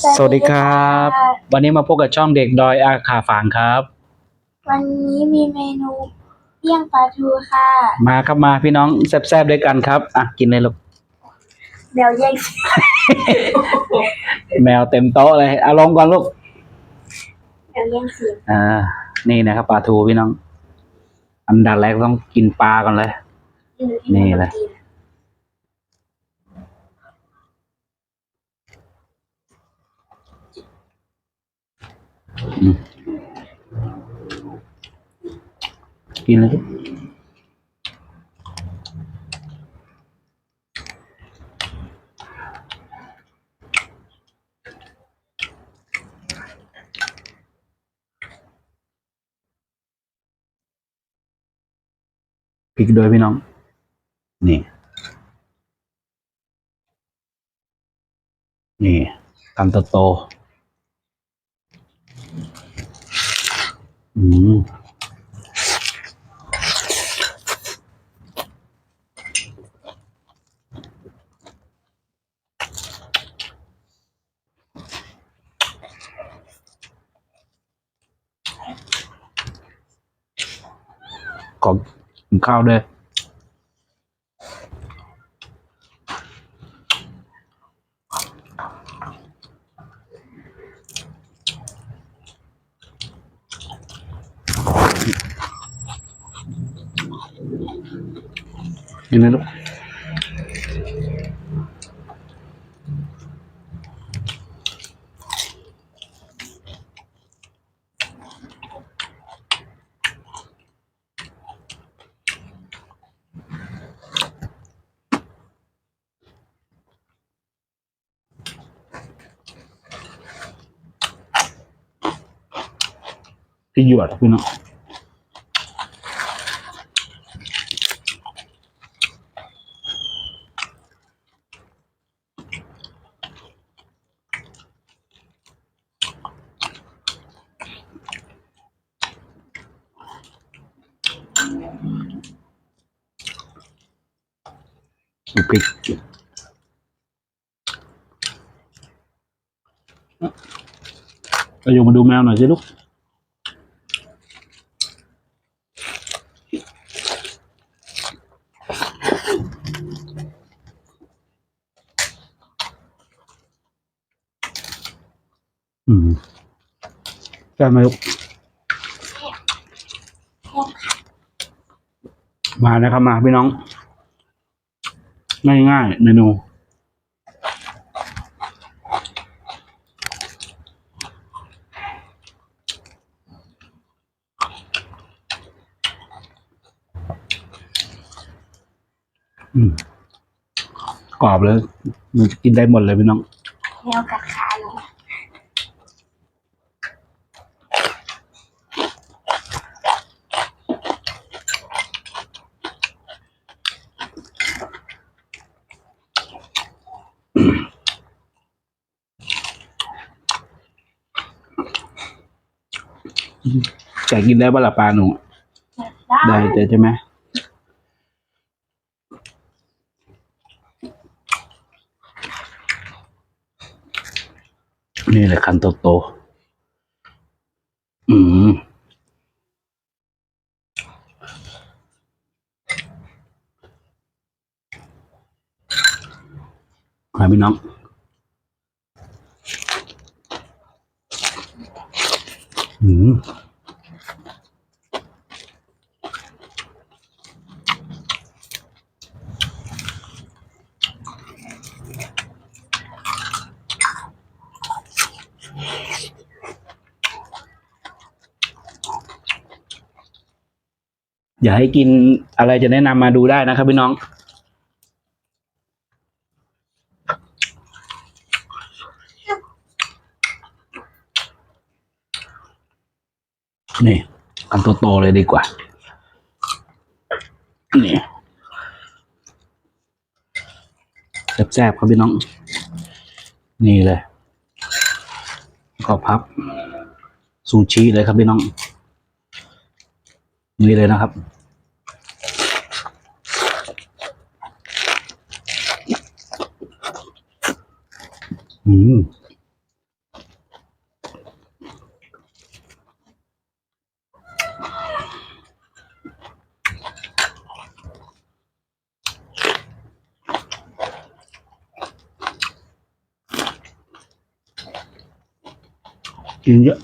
สวัสดีครับ วันนี้มาพบกับช่องเด็กดอยอาขาฝางครับ วันนี้มีเมนูเมี่ยงปลาทูค่ะ มาครับมาพี่น้องแซ่บๆด้วยกันครับ อะกินเลยลูกแมวแย่งซีนแมวเต็มโต๊ะเลยเอาลงก่อนลูกแมวแย่งซีนอ่า นี่นะครับปลาทูพี่น้อง อันดับแรกต้องกินปลาก่อนเลย นี่แหละ กินเลยลูกพริกด้วยพี่น้อง นี่ นี่คำโตๆอื มขอกิ นข้าวด้วยกินเลยลูกพี่หยว ดูพริกก็ยงมาดูแมวหน่อยสิลูกอืมใช่ไหมลูกมานะครับมาพี่น้อง ง่ายๆเมนูอืมกรอบเลยมันกินได้หมดเลยพี่น้องแมวกัดข แต่กินได้ปะล่ะปลาหนูได้ได้แต่ใช่ไหมนี่แหละคันโตโตๆอืมมาพี่น้อง อืมอยากให้กินอะไรจะแนะนำมาดูได้นะครับพี่น้อง นี่กันโตๆเลยดีกว่า นี่แซ่บๆครับพี่น้อง นี่เลย ก็พับ ซูชิเลยครับพี่น้อง นี่เลยนะครับอืม กินเยอะ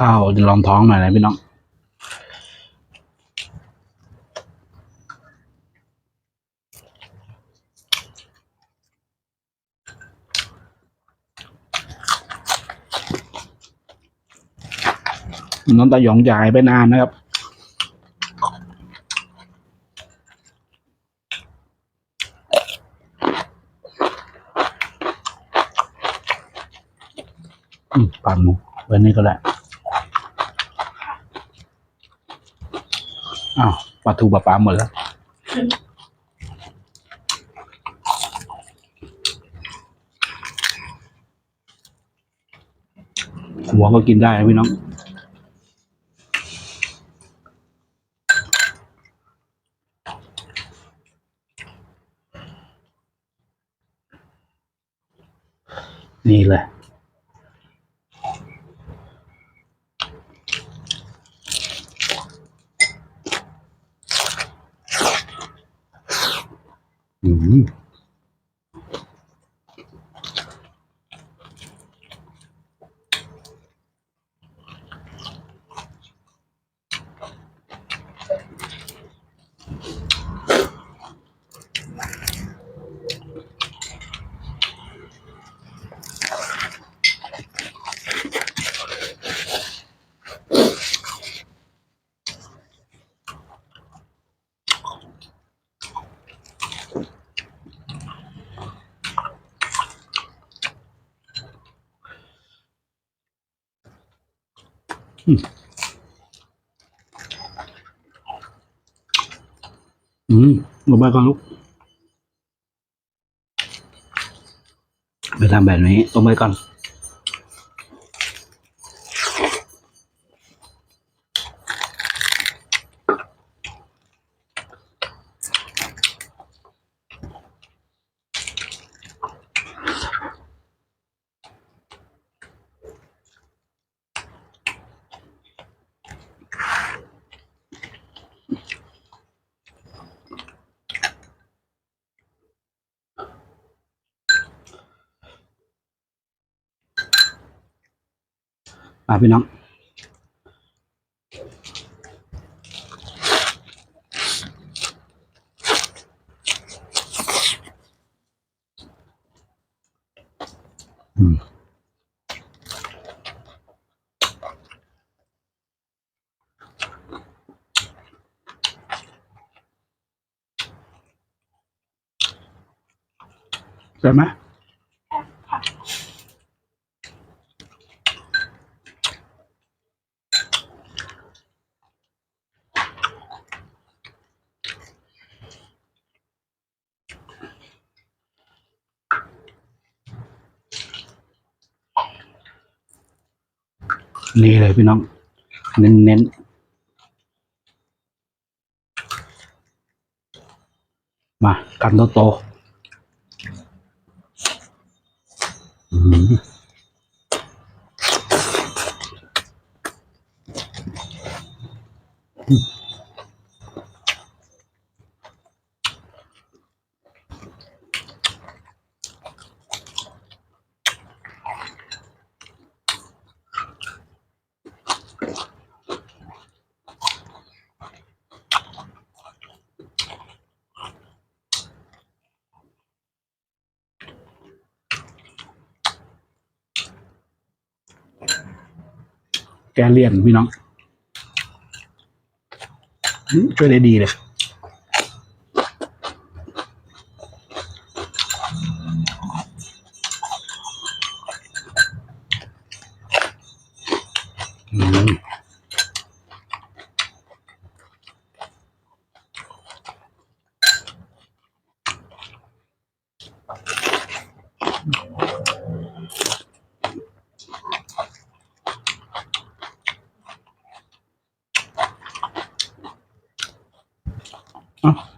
ข้าวจะลองท้องหน่อยนะพี่น้อง น้องตาหยองจ่ายไปนานนะครับ อืมปั่นหมูไว้นี่ก็ได้อ้าวปลาทูปลาปลาหมดแล้วหัวก็กินได้นะพี่น้อง นี่แหละ อืม อืมลงไปก่อนลูกไปทำแบบนี้ลงไปก่อน มาพี่น้องอืมใช่ไหม นี่เลยพี่น้อง เน้นเน้นๆมากันโตโตอื้อ แกเลี่ยนพี่น้องช่วยได้ดีเลย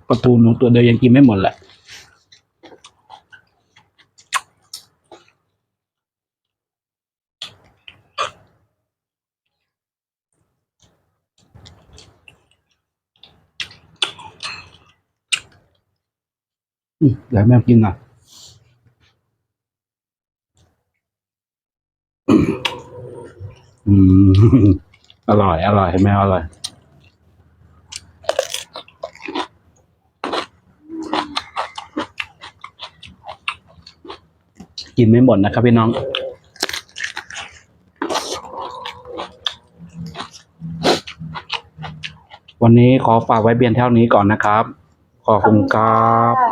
ปลาทูหนูตัวเดียวยังกินไม่หมดแหละเดี๋ยวแม่กินหน่ออืม อร่อย อร่อยแม่อร่อย กินไม่หมดนะครับพี่น้องวันนี้ขอฝากไว้เพียงเท่านี้ก่อนนะครับ ขอบคุณครับ